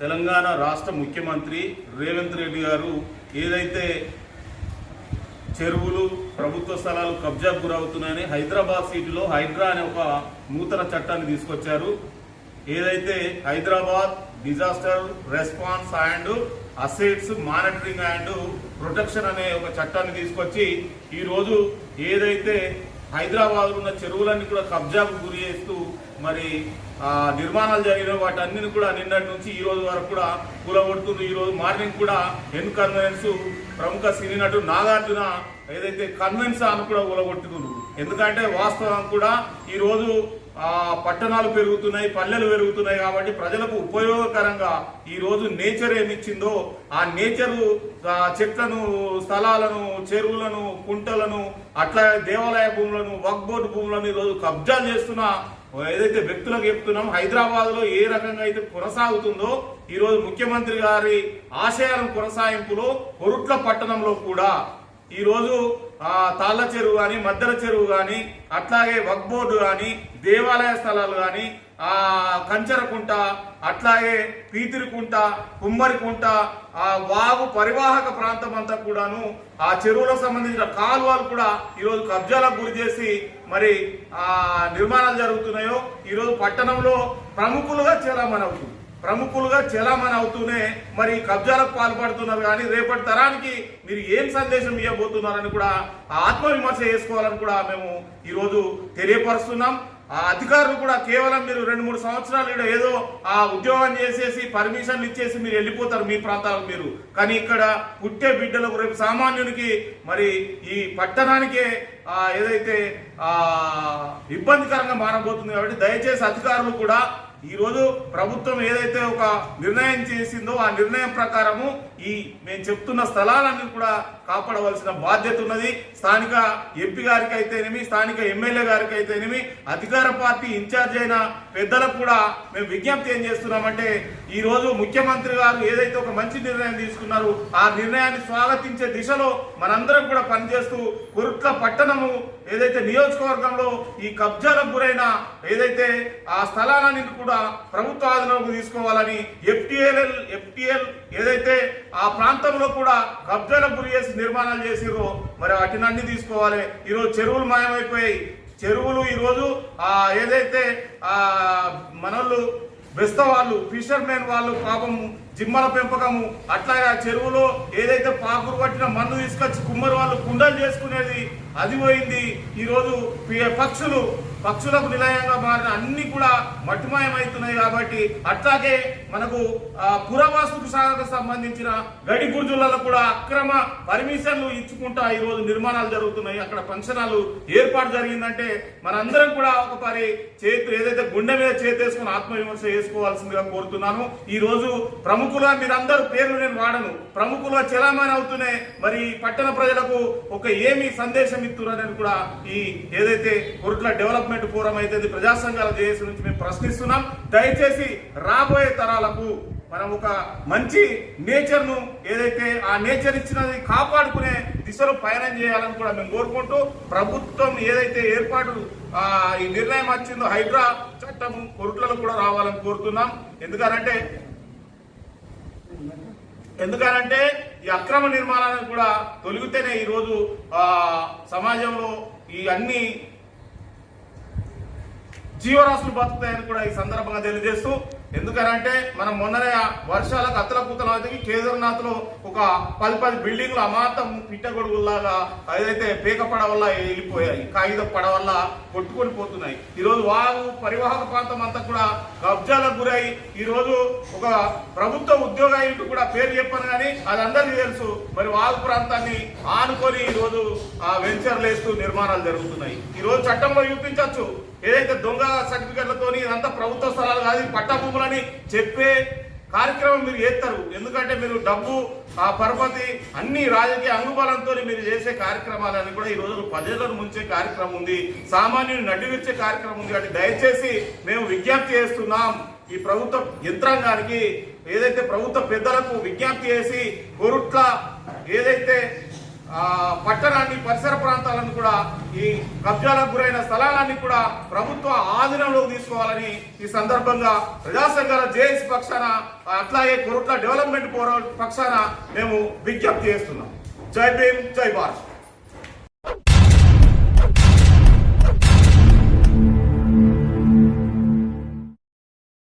తెలంగాణ రాష్ట్ర ముఖ్యమంత్రి రేవంత్ రెడ్డి గారు ఏదైతే చెరువులు ప్రభుత్వ స్థలాలు కబ్జాకు గురవుతున్నాయని హైదరాబాద్ సిటీలో హైడ్రా అనే ఒక నూతన చట్టాన్ని తీసుకొచ్చారు. ఏదైతే Hyderabad disaster response and assets monitoring and protection అనే ఒక చట్టాన్ని తీసుకొచ్చి ఈరోజు ఏదైతే హైదరాబాద్ ఉన్న చెరువులన్నీ కూడా కబ్జాకు గురి చేస్తూ మరి నిర్మాణాలు జరిగిన వాటన్నిటిని కూడా నిన్నటి నుంచి ఈ రోజు వరకు కూడా కూలగొడుతుంది ఈ రోజు మార్నింగ్ కూడా ఎన్ కన్వెన్స్ ప్రముఖ సినీ నటుడు నాగార్జున ఏదైతే కన్వెన్స్ అని కూడా కూలగొట్టుకుంటు ఎందుకంటే వాస్తవం కూడా ఈరోజు పట్టణాలు పెరుగుతున్నాయి పల్లెలు పెరుగుతున్నాయి కాబట్టి ప్రజలకు ఉపయోగకరంగా ఈరోజు నేచర్ ఏమిచ్చిందో ఆ నేచరు చెట్లను స్థలాలను చెరువులను కుంటలను అట్లా దేవాలయ భూములను వక్ బోర్డు భూములను ఈ రోజు కబ్జాలు చేస్తున్న ఏదైతే వ్యక్తులకు చెప్తున్నాం హైదరాబాద్లో ఏ రకంగా అయితే కొనసాగుతుందో ఈరోజు ముఖ్యమంత్రి గారి ఆశయాలను కొనసాగింపులో కొరుట్ల పట్టణంలో కూడా ఈరోజు ఆ తాళ్ళ చెరువు కానీ మద్దెల చెరువు కానీ అట్లాగే వక్ బోర్డు కానీ దేవాలయ స్థలాలు కానీ ఆ కంచరకుంట అట్లాగే పీతిరికుంట కుమ్మరికుంట ఆ వాగు పరివాహక ప్రాంతం అంతా కూడాను ఆ చెరువులకు సంబంధించిన కాలువలు కూడా ఈరోజు కబ్జాలకు గురి చేసి మరి ఆ నిర్మాణాలు జరుగుతున్నాయో ఈరోజు పట్టణంలో ప్రముఖులుగా చలామణి అవుతుంది ప్రముఖులుగా చలామణి అవుతూనే మరి కబ్జాలకు పాల్పడుతున్నారు కానీ రేపటి తరానికి మీరు ఏం సందేశం ఇవ్వబోతున్నారని కూడా ఆత్మవిమర్శ చేసుకోవాలని కూడా మేము ఈరోజు తెలియపరుస్తున్నాం. ఆ అధికారులు కూడా కేవలం మీరు రెండు మూడు సంవత్సరాలు ఇక్కడ ఏదో ఆ ఉద్యోగం చేసేసి పర్మిషన్లు ఇచ్చేసి మీరు వెళ్ళిపోతారు మీ ప్రాంతాలకు మీరు. కానీ ఇక్కడ పుట్టే బిడ్డలకు రేపు సామాన్యునికి మరి ఈ పట్టణానికే ఏదైతే ఇబ్బందికరంగా మారబోతుంది కాబట్టి దయచేసి అధికారులు కూడా ఈ రోజు ప్రభుత్వం ఏదైతే ఒక నిర్ణయం చేసిందో ఆ నిర్ణయం ప్రకారము ఈ మేము చెప్తున్న స్థలాలన్నీ కూడా కాపాడవలసిన బాధ్యత ఉన్నది. స్థానిక ఎంపీ గారికి అయితేనేమి స్థానిక ఎమ్మెల్యే గారికి అయితేనేమి అధికార పార్టీ ఇన్ఛార్జ్ అయిన పెద్దలకు కూడా మేము విజ్ఞప్తి ఏం చేస్తున్నామంటే ఈ రోజు ముఖ్యమంత్రి గారు ఏదైతే ఒక మంచి నిర్ణయం తీసుకున్నారు ఆ నిర్ణయాన్ని స్వాగతించే దిశలో మనందరం కూడా పనిచేస్తూ కురుట్ల పట్టణము ఏదైతే నియోజకవర్గంలో ఈ కబ్జాలకు గురైన ఏదైతే ఆ స్థలాలని కూడా ప్రభుత్వ ఆధీనంలోకి తీసుకోవాలని ఎఫ్టీఎల్ఎల్ ఎఫ్టిఎల్ ఏదైతే ఆ ప్రాంతంలో కూడా కబ్జాలకు గురి చేసి నిర్మాణాలు చేసిరో మరి వాటినన్నీ తీసుకోవాలి. ఈరోజు చెరువులు మాయమైపోయాయి. చెరువులు ఈరోజు ఆ ఏదైతే ఆ మనోళ్ళు బెస్త వాళ్ళు ఫిషర్మెన్ వాళ్ళు పాపం జిమ్మల పెంపకము అట్లాగే ఆ చెరువులో ఏదైతే పాకురు పట్టిన మన్ను తీసుకొచ్చి కుమ్మరి వాళ్ళు కుండలు చేసుకునేది అది పోయింది. ఈరోజు పక్షులు పక్షులకు నిలయంగా మారిన అన్ని కూడా మట్టిమయమవుతున్నాయి కాబట్టి అట్లాగే మనకు ఆ, శాఖకు సంబంధించిన గడి గుర్జులలో కూడా అక్రమ పర్మిషన్లు ఇచ్చుకుంటా ఈ రోజు నిర్మాణాలు జరుగుతున్నాయి. అక్కడ ఫంక్షనాలు ఏర్పాటు జరిగిందంటే మనందరం కూడా ఒక పరి చేతులు ఏదైతే గుండె మీద చేతేసుకుని ఆత్మవిమర్శ చేసుకోవాల్సిందిగా కోరుతున్నాను. ఈ రోజు ప్రముఖుల మీరందరూ పేర్లు నేను వాడను. ప్రముఖుల చలామణి అవుతూనే మరి పట్టణ ప్రజలకు ఒక ఏమి సందేశం ఇస్తున్నారని కూడా ఈ ఏదైతే కొరుట్ల డెవలప్మెంట్ ఫోరం అయితే ప్రజాసంఘాల ప్రజా సంఘాల జేఏసీ నుంచి మేము ప్రశ్నిస్తున్నాం. దయచేసి రాబోయే తరాలకు మనం ఒక మంచి నేచర్ను ఏదైతే ఆ నేచర్ ఇచ్చినది కాపాడుకునే దిశలో పయనం చేయాలని కూడా మేము కోరుకుంటూ ప్రభుత్వం ఏదైతే ఏర్పాటు ఆ ఈ నిర్ణయం వచ్చిందో హైడ్రా చట్టం కొరుట్లలో కూడా రావాలని కోరుతున్నాం. ఎందుకంటే ఎందుకనంటే ఈ అక్రమ నిర్మాణాలను కూడా తొలగితేనే ఈరోజు ఆ సమాజంలో ఈ అన్ని జీవరాశులు బతుకుతాయని కూడా ఈ సందర్భంగా తెలియజేస్తూ ఎందుకనంటే మనం మొన్ననే వర్షాలకు అత్తల కూతల మధ్యకి కేదార్నాథ్లో ఒక పది పది బిల్డింగ్లు అమాంతం పిట్టగొడుగుల్లాగా ఏదైతే పేక పడ వల్ల వెళ్ళిపోయాయి కాగిత పడవల్ల కొట్టుకొని పోతున్నాయి. ఈరోజు వాగు పరివాహక ప్రాంతం అంతా కూడా కబ్జాలకు గురై ఈరోజు ఒక ప్రభుత్వ ఉద్యోగాయుడు కూడా పేరు చెప్పాను కానీ అది అందరికీ తెలుసు. మరి వాగు ప్రాంతాన్ని ఆనుకొని ఈరోజు ఆ వెంచర్లు వేస్తూ నిర్మాణాలు జరుగుతున్నాయి. ఈరోజు చట్టంలో చూపించవచ్చు. ఏదైతే దొంగ సర్టిఫికెట్లతోని ఇదంతా ప్రభుత్వ స్థలాలు కాదు పట్టభూములని పట్టా భూములని చెప్పే కార్యక్రమం మీరు చేస్తారు. ఎందుకంటే మీరు డబ్బు ఆ పరపతి అన్ని రాజకీయ అంగుబలంతో మీరు చేసే కార్యక్రమాలని కూడా ఈ రోజు ప్రజలను ముంచే కార్యక్రమం ఉంది. సామాన్యుని నడివిచ్చే కార్యక్రమం ఉంది. కాబట్టి దయచేసి మేము విజ్ఞప్తి చేస్తున్నాం. ఈ ప్రభుత్వ యంత్రాంగానికి ఏదైతే ప్రభుత్వ పెద్దలకు విజ్ఞప్తి చేసి కొరుట్ల ఏదైతే పట్టణాన్ని పరిసర ప్రాంతాలను కూడా ఈ కబ్జాలకు గురైన స్థలాలన్నీ కూడా ప్రభుత్వ ఆధీనంలోకి తీసుకోవాలని ఈ సందర్భంగా ప్రజా సంఘాల జేఎస్ పక్షాన అట్లాగే కొరుట్ల డెవలప్మెంట్ పోరా పక్షాన మేము విజ్ఞప్తి చేస్తున్నాం. జై భీమ్ జై భారత్.